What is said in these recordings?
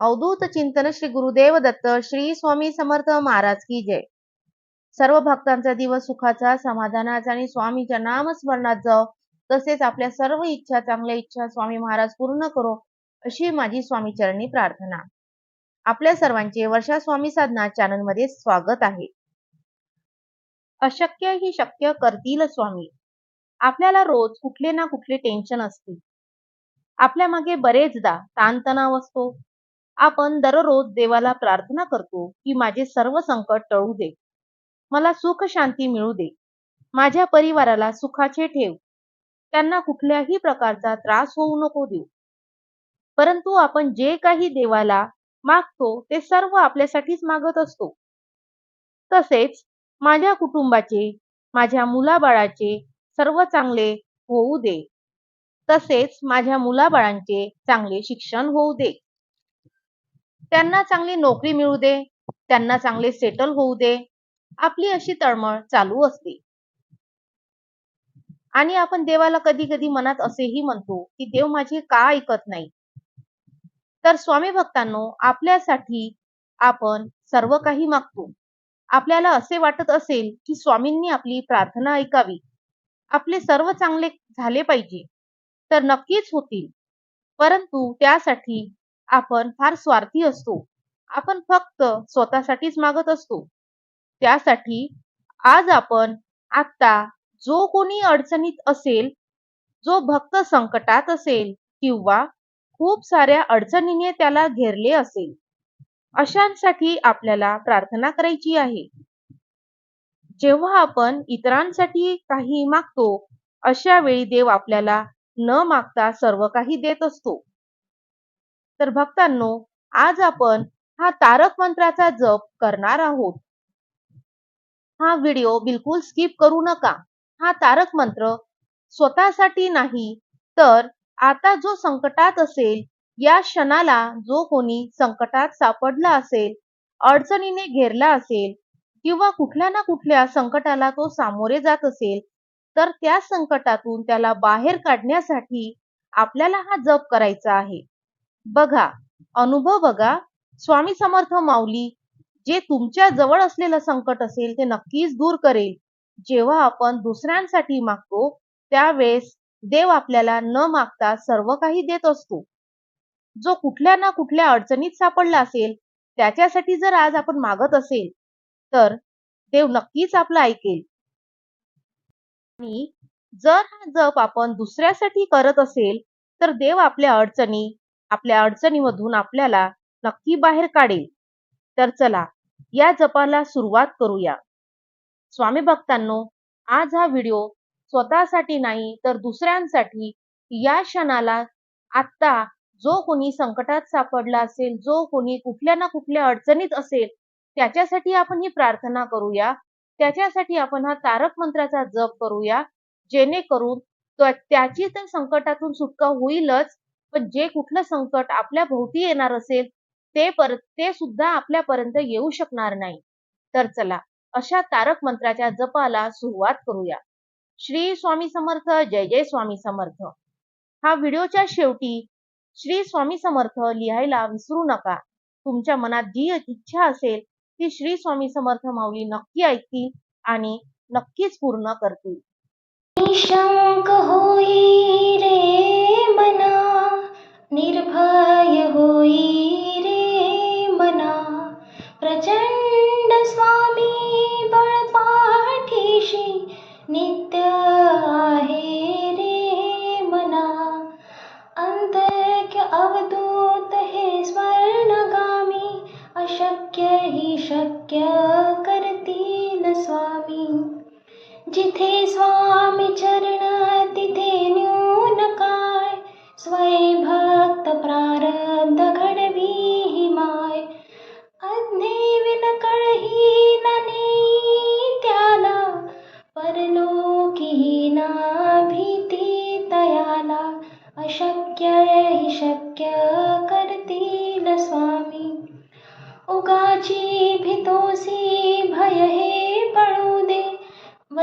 अवधूत चिंतन श्री गुरुदेव दत्त श्री स्वामी समर्थ महाराज की जय. सर्व भक्तांचा दिवस सुखाचा समाधानाचा आणि स्वामीच्या नामस्मरणात जाओ. तसेच आपल्या सर्व इच्छा चांगल्या इच्छा स्वामी महाराज पूर्ण करो अशी माझी स्वामी चरणी प्रार्थना. आपल्या सर्वांचे वर्षा स्वामी साधना चॅनलमध्ये स्वागत आहे. अशक्य ही शक्य करतील स्वामी. आपल्याला रोज कुठले ना कुठले टेन्शन असते आपल्या मागे बरेचदा ताणतणाव असतो. आपण दररोज देवाला प्रार्थना करतो की माझे सर्व संकट टळू दे. मला सुख शांती मिळू दे. माझ्या परिवाराला सुखाचे ठेव. त्यांना कुठल्याही प्रकारचा त्रास होऊ नको देऊ. परंतु आपण जे काही देवाला मागतो ते सर्व आपल्यासाठीच मागत असतो. तसेच माझ्या कुटुंबाचे माझ्या मुलाबाळाचे सर्व चांगले होऊ दे. तसेच माझ्या मुलाबाळांचे चांगले शिक्षण होऊ दे. त्यांना चांगली नोकरी मिळू दे त्यांना चांगले सेटल होऊ दे आपली अशी तळमळ चालू असते. आणि आपण देवाला कधी कधी मनात असेही म्हणतो की देव माझे का ऐकत नाही? तर स्वामी भक्तांनो आपल्यासाठी आपण सर्व काही मागतो. आपल्याला असे वाटत असेल की स्वामींनी आपली प्रार्थना ऐकावी. आपले सर्व चांगले झाले पाहिजे. तर नक्कीच होतील. परंतु त्यासाठी आपण फार स्वार्थी असतो. आपण फक्त स्वतःसाठीच मागत असतो. त्यासाठी आज आपण आता जो कोणी अडचणीत असेल जो भक्त संकटात असेल किंवा खूप साऱ्या अडचणीने त्याला घेरले असेल अशांसाठी आपल्याला प्रार्थना करायची आहे. जेव्हा आपण इतरांसाठी काही मागतो अशा वेळी देव आपल्याला न मागता सर्व काही देत असतो. तर भक्तांनो आज आपण हा तारक मंत्राचा जप करणार आहोत. हा व्हिडिओ बिलकुल स्किप करू नका. हा तारक मंत्र स्वतःसाठी नाही तर आता जो संकटात असेल या क्षणाला जो कोणी संकटात सापडला असेल अडचणीने घेरला असेल किंवा कुठल्या ना कुठल्या संकटाला तो सामोरे जात असेल तर त्या संकटातून त्याला बाहेर काढण्यासाठी आपल्याला हा जप करायचा आहे. बघा अनुभव बघा. स्वामी समर्थ माऊली जे तुमच्या जवळ असलेलं संकट असेल ते नक्कीच दूर करेल. जेव्हा आपण दुसऱ्यांसाठी मागतो त्यावेळेस देव आपल्याला न मागता सर्व काही देत असतो. जो कुठल्या ना कुठल्या अडचणीत सापडला असेल त्याच्यासाठी जर आज आपण मागत असेल तर देव नक्कीच आपलं ऐकेल. आणि जर हा जप आपण दुसऱ्यासाठी करत असेल तर देव आपल्या अडचणी आपल्या अडचणीमधून आपल्याला नक्की बाहेर काढेल. तर चला या जपाला सुरुवात करूया. स्वामी भक्तांनो आज हा व्हिडिओ स्वतःसाठी नाही तर दुसऱ्यांसाठी. या क्षणाला आत्ता जो कोणी संकटात सापडला असेल जो कोणी कुठल्या ना कुठल्या अडचणीत असेल त्याच्यासाठी आपण ही प्रार्थना करूया. त्याच्यासाठी आपण हा तारक मंत्राचा जप करूया. जेणेकरून त्याची तर संकटातून सुटका होईलच पण जे कुठलं संकट आपल्या भोवती येणार असेल ते पर ते सुद्धा आपल्यापर्यंत येऊ शकणार नाही. तर चला अशा तारक मंत्राच्या जपाला सुरुवात करूया. श्री स्वामी समर्थ जय जय स्वामी समर्थ. हा व्हिडिओच्या शेवटी श्री स्वामी समर्थ लिहायला विसरू नका. तुमच्या मनात जी इच्छा असेल ती श्री स्वामी समर्थ माऊली नक्की ऐकतील आणि नक्कीच पूर्ण करतील. शंक होई रे मना. निर्भय होई रे मना. प्रचंड स्वामी बळपाठीशी नित्य आहे रे मना. अंतर्क्य अवधूत हे स्वर्णगामी अशक्य ही शक्य करतील स्वामी. जिथे स्वामी चरण तिथे न्यून काय स्वय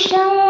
निशंक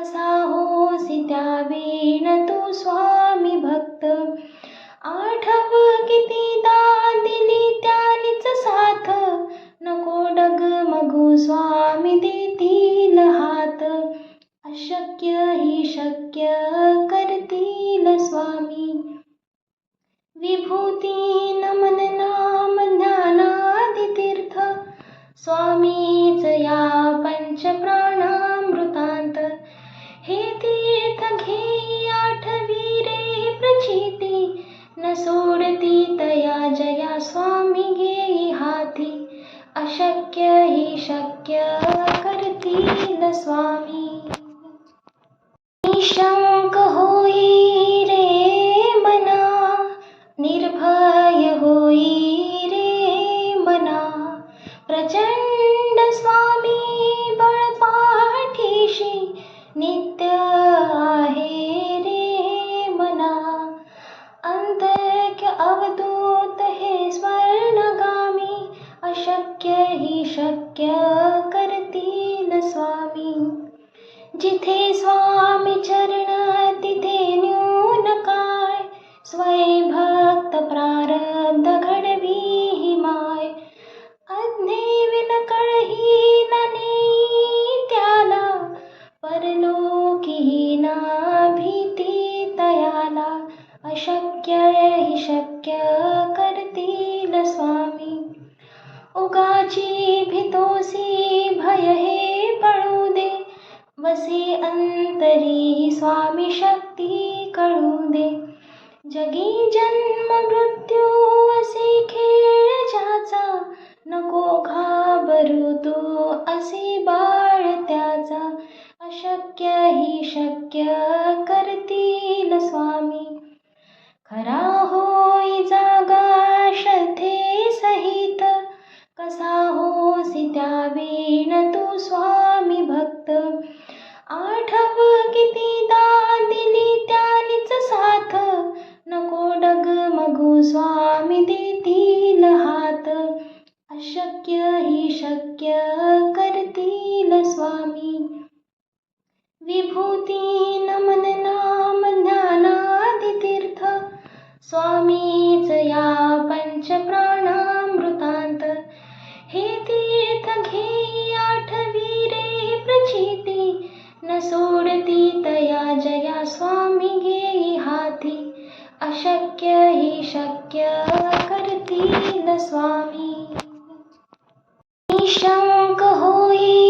कसा होसी त्या वीण तू स्वामी भक्त. आठव कितीदा दिली त्यानीच साथ. नको डग मगू स्वामी देतील हात. अशक्य ही शक्य करतील स्वामी. विभूती नमन नाम ज्ञानादी तीर्थ स्वामीच या पंचप्राणामृतांत रे न सोडती तया जया स्वामी घेई हाती. अशक्य ही शक्य करती न स्वामी. स्वामी. जिथे स्वामी चरण तिथे न्यून काय? स्वयंभक्त प्रारब्ध घडवी ही माय. अज्ञे विनकळही ननी त्याला परलोकी ना भीती तयाला अशक्य ही शक्य करतील स्वामी. उगाची भितोसी भय हे वसे अंतरी स्वामी शक्ती कळू दे। जगी जन्म मृत्यू असे खेळ ज्याचा नको घाबरू तू असे बाळ त्याचा। अशक्य ही शक्य करतील स्वामी। खरा होई जागा श्रद्धे सहित कसा होसी त्या वीण तू स्वामी स्वामी देतील हात अशक्य ही शक्य करतील स्वामी. विभूती नमन नाम ज्ञानादी तीर्थ स्वामीच या पंचप्राणामृतांत. हे तीर्थ घे आठवी रे प्रचिती. न सोडती तया जया स्वामी घे अशक्य ही शक्य करती न स्वामी. निशंक होई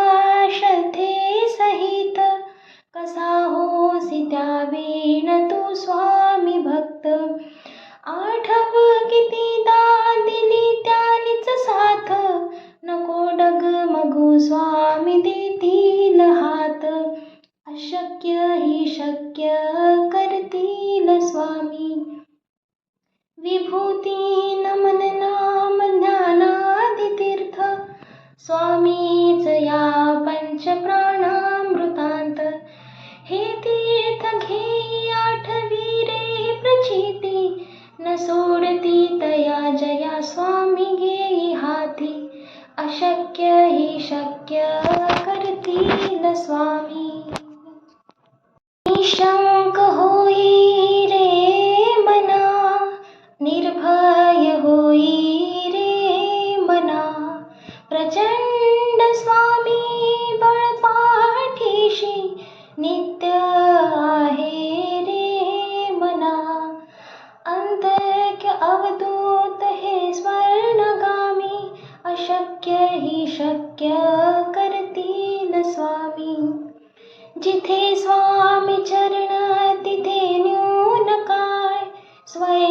असा हो त्या वीण तू स्वामी भक्त. आठव किती दा दिली त्यानीच साथ. नको डग मगू स्वामी देतील हात. अशक्य ही शक्य करतील स्वामी. विभूती न सोडती तया जया स्वामी घेई हाती. अशक्य ही शक्य करती न स्वामी. जिथे स्वामी चरण तिथे न्यून काय स्वयं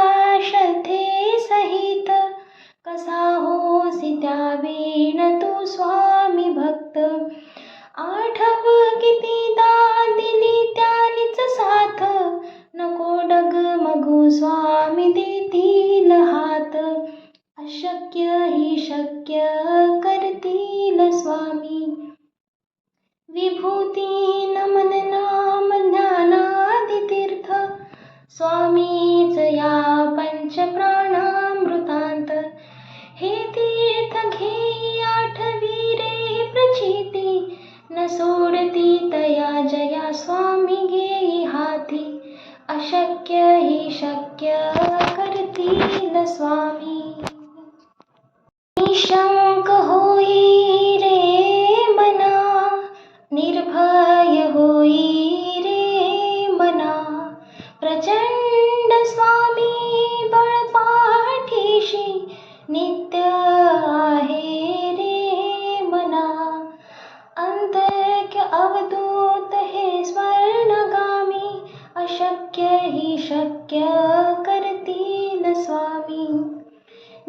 साहोसी त्या वीण तू स्वामी भक्त. आठव किती दा दिली त्यानीच साथ. नको डगमगू स्वामी देतील हात. अशक्य ही शक्य करतील स्वामी. विभूती नमन नाम ज्ञानादितीर्थ. स्वामीच या पंचप्रा रे न सोडती तया जया स्वामी घेई हाती. अशक्य ही शक्य करतील स्वामी. निशंक होई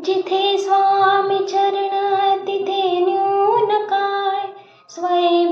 जिथे स्वामी चरण तिथे न्यून काय? स्वयं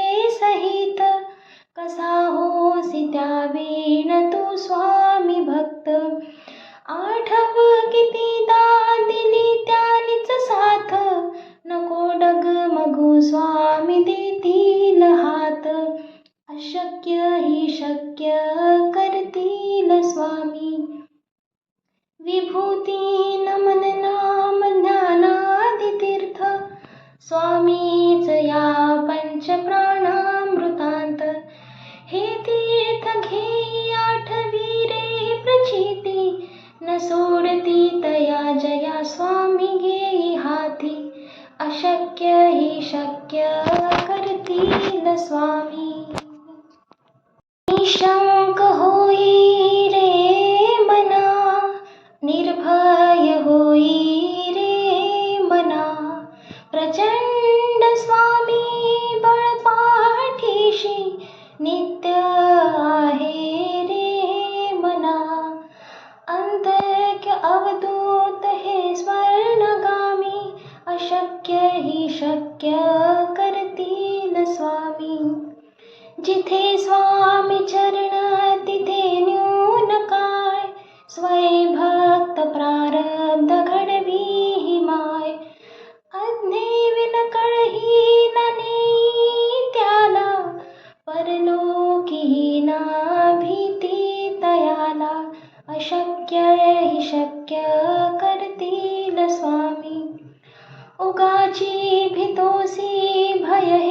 कसा होसी त्या वीण तू स्वामी भक्त? आठव कितीदा दिली त्यानीच साथ? नको डगमगू स्वामी देतील हात. अशक्य ही शक्य करतील स्वामी. विभूती स्वामी जिथे स्वामी चरण तिथे न्यून काय? स्वय भक्त प्रारब्ध घडवी ही माय. अज्ञे विनकळही नने त्याला. परलोकी ना भीती तयाला अशक्य ही शक्य करतील स्वामी. उगाची भीतोसी भय हे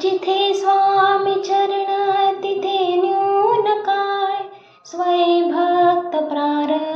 जिथे स्वामी चरण तिथे न्यून काय? स्वयं भक्त प्रार